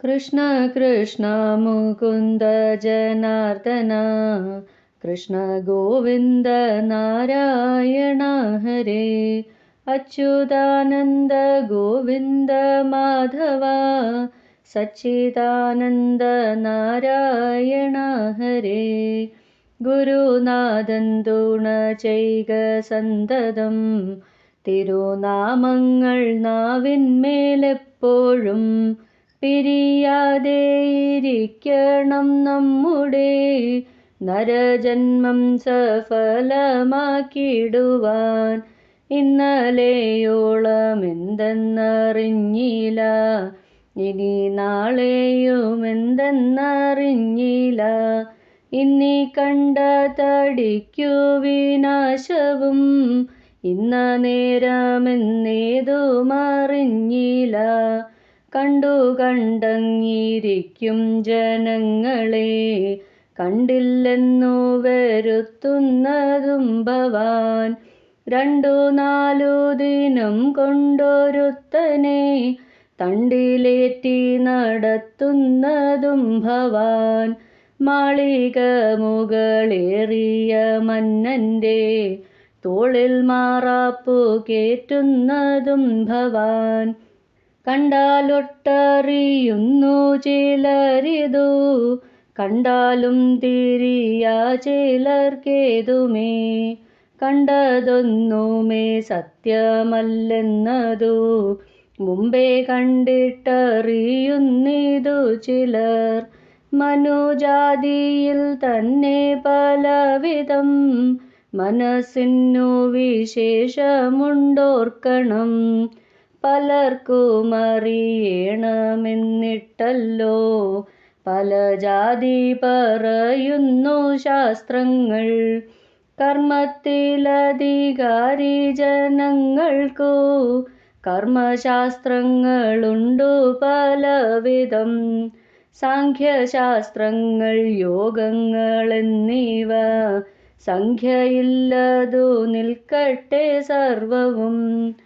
കൃഷ്ണ കൃഷ്ണ മുകുന്ദ ജനാർദന കൃഷ്ണ ഗോവിന്ദ നാരായണ ഹരേ അച്യുതാനന്ദ ഗോവിന്ദ മാധവ സച്ചിദാനന്ദ നാരായണ ഹരേ ഗുരുനാഥൻ തുണ ചെയ്ക സന്തതം തിരുനാമങ്ങൾ നാവിന്മേലെപ്പോഴും പിരിയാതെ ഇരിക്കണം നമ്മുടെ നരജന്മം സഫലമാക്കിടുവാൻ. ഇന്നലെയോളം എന്തെന്നറിഞ്ഞില്ല ഇനി നാളെയും എന്തെന്നറിഞ്ഞില്ല ഇന്നി കണ്ട തടിക്കു വിനാശവും ഇന്ന നേരമെന്നേതും അറിഞ്ഞില്ല കണ്ടു കണ്ടങ്ങിരിക്കും ജനങ്ങളെ. കണ്ടില്ലെന്നു വരുത്തുന്നതും ഭവാൻ. രണ്ടു നാലു ദിനം കൊണ്ടൊരുത്തനെ തണ്ടിലേറ്റി നടത്തുന്നതും ഭവാൻ. മാളിക മുകളേറിയ മന്നന്റെ തോളിൽ മാറാപ്പു കേറ്റുന്നതും ഭവാൻ. കണ്ടാലൊട്ടറിയുന്നു ചിലരിതു കണ്ടാലും തിരിയ ചിലർക്കേതുമേ? കണ്ടതൊന്നുമേ സത്യമല്ലെന്നതു മുമ്പേ കണ്ടിട്ടറിയുന്നിതു ചിലർ. മനുജാതിയിൽ തന്നെ പലവിധം മനസ്സിനു വിശേഷമുണ്ടോർക്കണം. പലർക്കും അറിയണമെന്നിട്ടല്ലോ. പല ജാതി പറയുന്നു ശാസ്ത്രങ്ങൾ. കർമ്മത്തിലധികാരി ജനങ്ങൾക്കു കർമ്മശാസ്ത്രങ്ങളുണ്ടു പലവിധം. സാഖ്യശാസ്ത്രങ്ങൾ യോഗങ്ങൾ എന്നിവ സംഖ്യയില്ലതു നിൽക്കട്ടെ സർവവും.